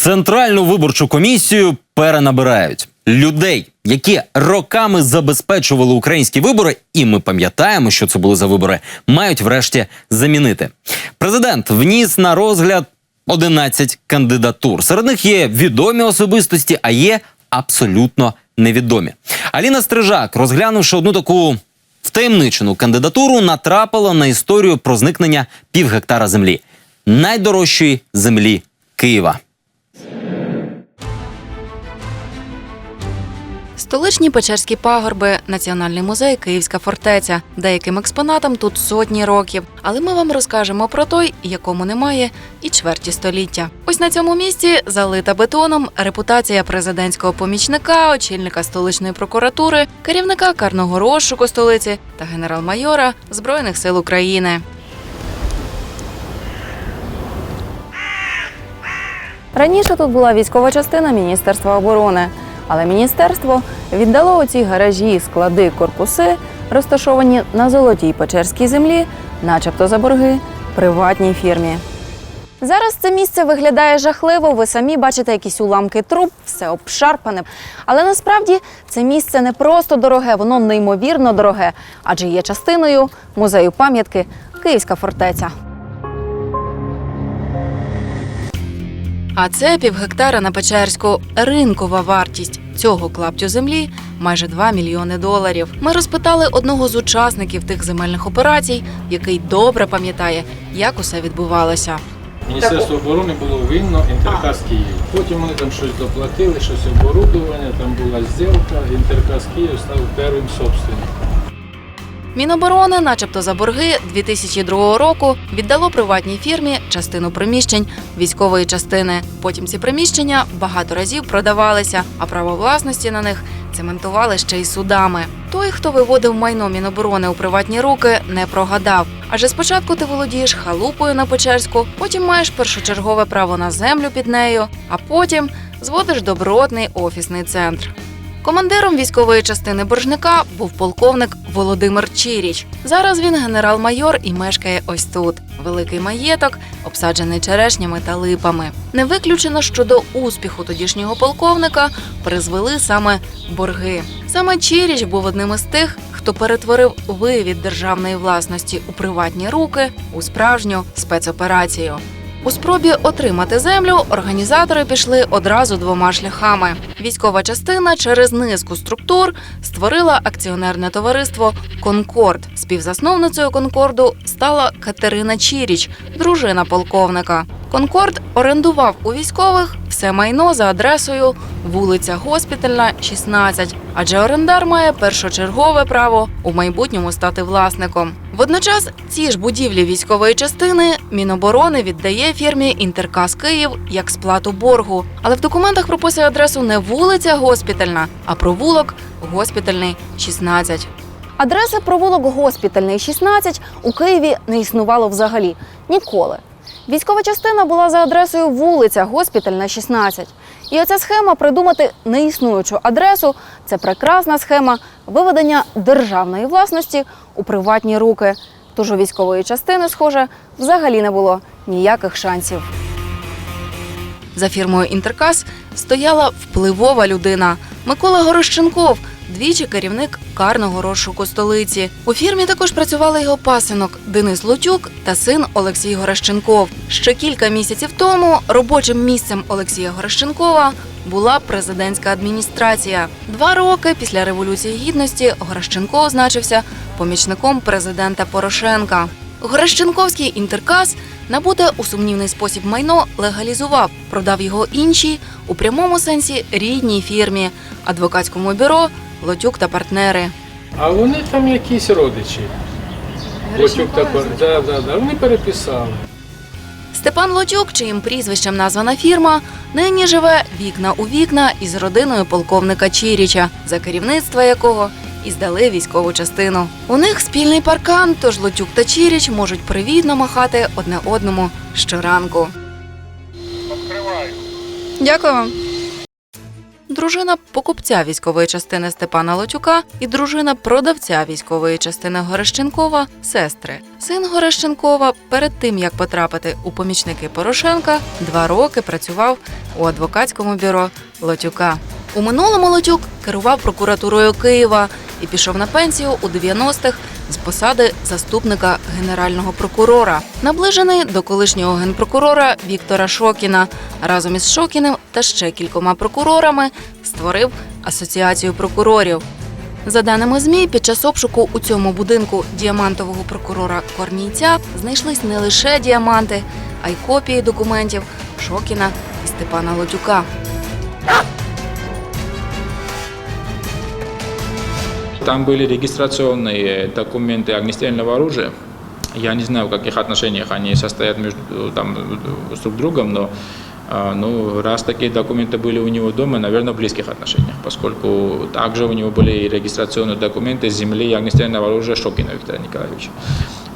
Центральну виборчу комісію перенабирають людей, які роками забезпечували українські вибори, і ми пам'ятаємо, що це були за вибори, мають врешті замінити. Президент вніс на розгляд 11 кандидатур. Серед них є відомі особистості, а є абсолютно невідомі. Аліна Стрижак, розглянувши одну таку втаємничену кандидатуру, натрапила на історію про зникнення півгектара землі, найдорожчої землі Києва. Столичні Печерські пагорби, Національний музей, Київська фортеця. Деяким експонатам тут сотні років. Але ми вам розкажемо про той, якому немає і чверті століття. Ось на цьому місці залита бетоном репутація президентського помічника, очільника столичної прокуратури, керівника карного розшуку столиці та генерал-майора Збройних сил України. Раніше тут була військова частина Міністерства оборони, але міністерство віддало оці гаражі, склади, корпуси, розташовані на золотій печерській землі, начебто за борги, приватній фірмі. Зараз це місце виглядає жахливо. Ви самі бачите якісь уламки труб, все обшарпане. Але насправді це місце не просто дороге, воно неймовірно дороге, адже є частиною музею пам'ятки Київська фортеця. А це півгектара на Печерську. Ринкова вартість цього клаптю землі майже 2 мільйони доларів. Ми розпитали одного з учасників тих земельних операцій, який добре пам'ятає, як усе відбувалося. Міністерство оборони було винно Інтеркас Київ. Потім вони там щось доплатили, щось оборудовання, там була зділка, Інтеркас Київ став першим собственником. Міноборони, начебто за борги 2002 року, віддало приватній фірмі частину приміщень військової частини. Потім ці приміщення багато разів продавалися, а право власності на них цементували ще й судами. Той, хто виводив майно Міноборони у приватні руки, не прогадав. Адже спочатку ти володієш халупою на Печерську, потім маєш першочергове право на землю під нею, а потім зводиш добротний офісний центр. Командиром військової частини боржника був полковник Володимир Чиріч. Зараз він генерал-майор і мешкає ось тут. Великий маєток, обсаджений черешнями та липами. Не виключено, що до успіху тодішнього полковника призвели саме борги. Саме Чиріч був одним із тих, хто перетворив вивід державної власності у приватні руки у справжню спецоперацію. У спробі отримати землю організатори пішли одразу двома шляхами. Військова частина через низку структур створила акціонерне товариство Конкорд. Співзасновницею Конкорду стала Катерина Чіріч, дружина полковника. Конкорд орендував у військових все майно за адресою вулиця Госпітальна, 16, адже орендар має першочергове право у майбутньому стати власником. Водночас ці ж будівлі військової частини Міноборони віддає фірмі Інтеркас Київ як сплату боргу, але в документах прописує адресу не вулиця Госпітальна, а провулок Госпітальний, 16. Адреси провулок Госпітальний 16 у Києві не існувало взагалі ніколи. Військова частина була за адресою вулиця Госпітальна 16. І оця схема придумати неіснуючу адресу це прекрасна схема виведення державної власності у приватні руки. Тож у військової частини, схоже, взагалі не було ніяких шансів. За фірмою Інтеркас стояла впливова людина Микола Горощенков, двічі керівник карного розшуку столиці. У фірмі також працювали його пасинок Денис Лутюк та син Олексій Горощенков. Ще кілька місяців тому робочим місцем Олексія Горощенкова була президентська адміністрація. Два роки після революції гідності Горощенков значився помічником президента Порошенка. Горощенковський інтеркас набуте у сумнівний спосіб майно легалізував, продав його іншій у прямому сенсі рідній фірмі, адвокатському бюро Лотюк та партнери. А вони там якісь родичі. Лотюк та пар- да, да, да. Вони переписали. Степан Лотюк, чиїм прізвищем названа фірма, нині живе вікна у вікна із родиною полковника Чіріча, за керівництва якого і здали військову частину. У них спільний паркан, тож Лотюк та Чіріч можуть привітно махати одне одному щоранку. Дякую вам. Дружина покупця військової частини Степана Лотюка і дружина продавця військової частини Горещенкова сестри. Син Горещенкова перед тим як потрапити у помічники Порошенка, два роки працював у адвокатському бюро Лотюка. У минулому Лотюк керував прокуратурою Києва і пішов на пенсію у 90-х з посади заступника генерального прокурора, наближений до колишнього генпрокурора Віктора Шокіна. Разом із Шокіним та ще кількома прокурорами створив асоціацію прокурорів. За даними ЗМІ, під час обшуку у цьому будинку діамантового прокурора Корнійця знайшлись не лише діаманти, а й копії документів Шокіна і Степана Лотюка. Там были регистрационные документы огнестрельного оружия. Я не знаю, в каких отношениях они состоят между там, друг другом, но а, ну, раз такие документы были у него дома, наверное, в близких отношениях, поскольку также у него были и регистрационные документы земли и огнестрельного оружия Шокина Виктора Николаевича.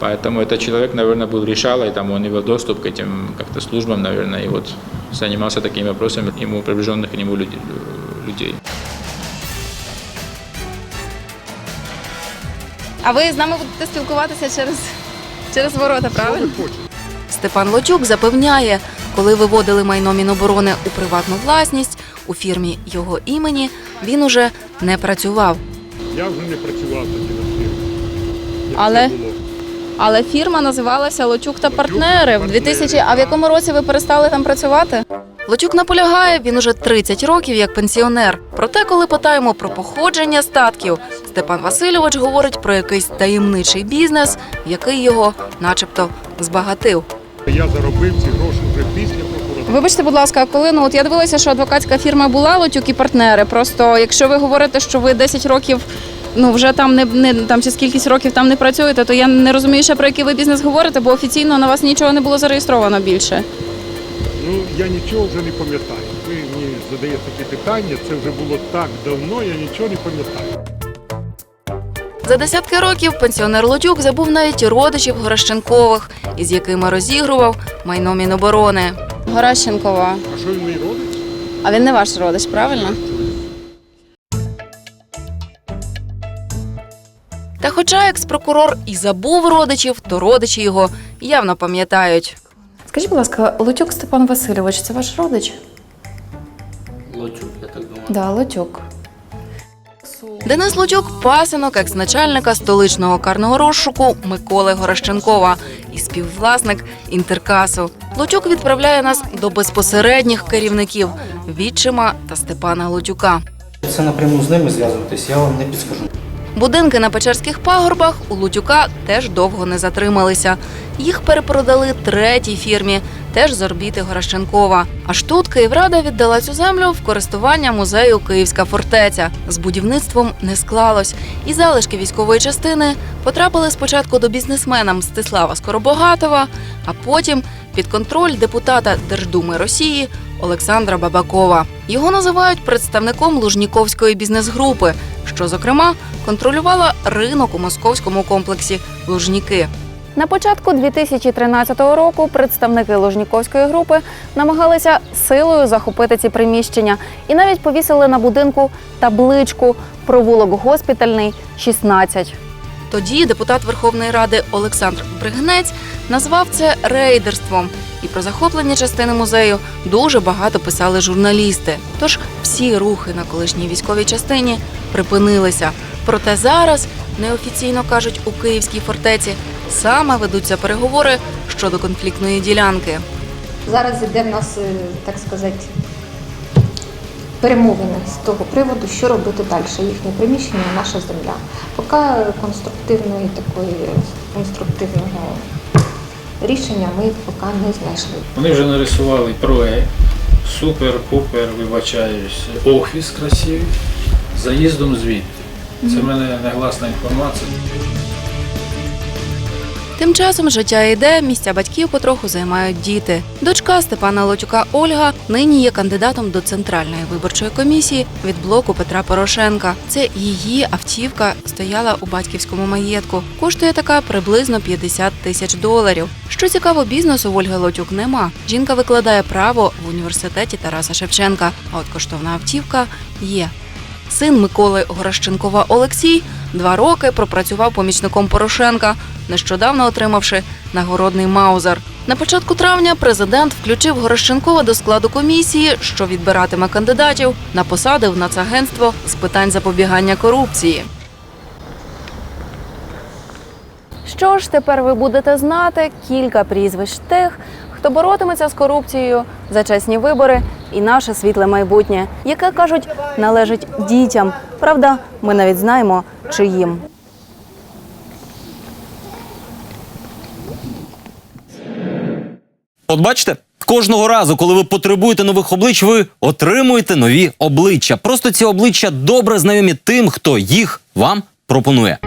Поэтому этот человек, наверное, был решалой, там он имел доступ к этим как-то службам, наверное, и вот занимался такими вопросами ему приближенных к нему люд- людей. А ви з нами будете спілкуватися через, через ворота, правильно? Степан Лотюк запевняє, коли виводили майно Міноборони у приватну власність у фірмі його імені, він уже не працював. Я вже не працював тоді на фірмі. Як Але- це було. Але фірма називалася Лочук та партнери. В партнери», 2000... А в якому році ви перестали там працювати? Лотюк наполягає, він уже 30 років як пенсіонер. Проте, коли питаємо про походження статків, Степан Васильович говорить про якийсь таємничий бізнес, який його, начебто, збагатив. Я заробив ці гроші вже після прокуратури. Вибачте, будь ласка, коли ну от я дивилася, що адвокатська фірма була Лотюк і партнери. Просто якщо ви говорите, що ви 10 років. Ну, вже там не, не там чи скількись років там не працюєте, то я не розумію ще про який ви бізнес говорите, бо офіційно на вас нічого не було зареєстровано більше. Ну я нічого вже не пам'ятаю. Ви мені задаєте такі питання, це вже було так давно, я нічого не пам'ятаю. За десятки років пенсіонер Лотюк забув навіть родичів Горощенкових, із якими розігрував майно Міноборони. Горащенкова. А що він мій родич? А він не ваш родич, правильно? Та хоча екс-прокурор і забув родичів, то родичі його явно пам'ятають. Скажіть, будь ласка, Лотюк Степан Васильович, це ваш родич? Лочук, я так думаю. Да, Лотюк. Денис Лучук – пасинок екс-начальника столичного карного розшуку Миколи Горощенкова і співвласник інтеркасу. Лучук відправляє нас до безпосередніх керівників Вітчима та Степана Лутюка. Це напряму з ними зв'язуватись, я вам не підскажу. Будинки на Печерських пагорбах у Лутюка теж довго не затрималися. Їх перепродали третій фірмі, теж з орбіти Горощенкова. Аж тут Київрада віддала цю землю в користування музею Київська фортеця. З будівництвом не склалось, і залишки військової частини потрапили спочатку до бізнесмена Мстислава Скоробогатова, а потім під контроль депутата Держдуми Росії Олександра Бабакова. Його називають представником Лужніковської бізнес-групи, що, зокрема, контролювала ринок у московському комплексі Лужніки. На початку 2013 року представники Лужніковської групи намагалися силою захопити ці приміщення і навіть повісили на будинку табличку провулок госпітальний 16. Тоді депутат Верховної Ради Олександр Бригнець назвав це рейдерством. І про захоплення частини музею дуже багато писали журналісти. Тож всі рухи на колишній військовій частині припинилися. Проте зараз, неофіційно кажуть у Київській фортеці, саме ведуться переговори щодо конфліктної ділянки. Зараз іде в нас, е, так сказати, перемовини з того приводу, що робити далі. Їхнє приміщення, наша земля. Поки конструктивної такої конструктивного рішення ми поки не знайшли. Вони вже нарисували проект, супер-пупер, вибачаюсь, офіс красивий, заїздом звідти. Це в мене негласна інформація. Тим часом життя йде, місця батьків потроху займають діти. Дочка Степана Лотюка Ольга нині є кандидатом до центральної виборчої комісії від блоку Петра Порошенка. Це її автівка стояла у батьківському маєтку. Коштує така приблизно 50 тисяч доларів. Що цікаво, бізнесу Ольги Лотюк нема. Жінка викладає право в університеті Тараса Шевченка. А от коштовна автівка є. Син Миколи Горощенкова Олексій два роки пропрацював помічником Порошенка, нещодавно отримавши нагородний маузер. На початку травня президент включив Горощенкова до складу комісії, що відбиратиме кандидатів на посади в Нацагентство з питань запобігання корупції. Що ж тепер ви будете знати кілька прізвищ тих, хто боротиметься з корупцією за чесні вибори і наше світле майбутнє, яке кажуть належить дітям. Правда, ми навіть знаємо, чиїм. От бачите, кожного разу, коли ви потребуєте нових облич, ви отримуєте нові обличчя. Просто ці обличчя добре знайомі тим, хто їх вам пропонує.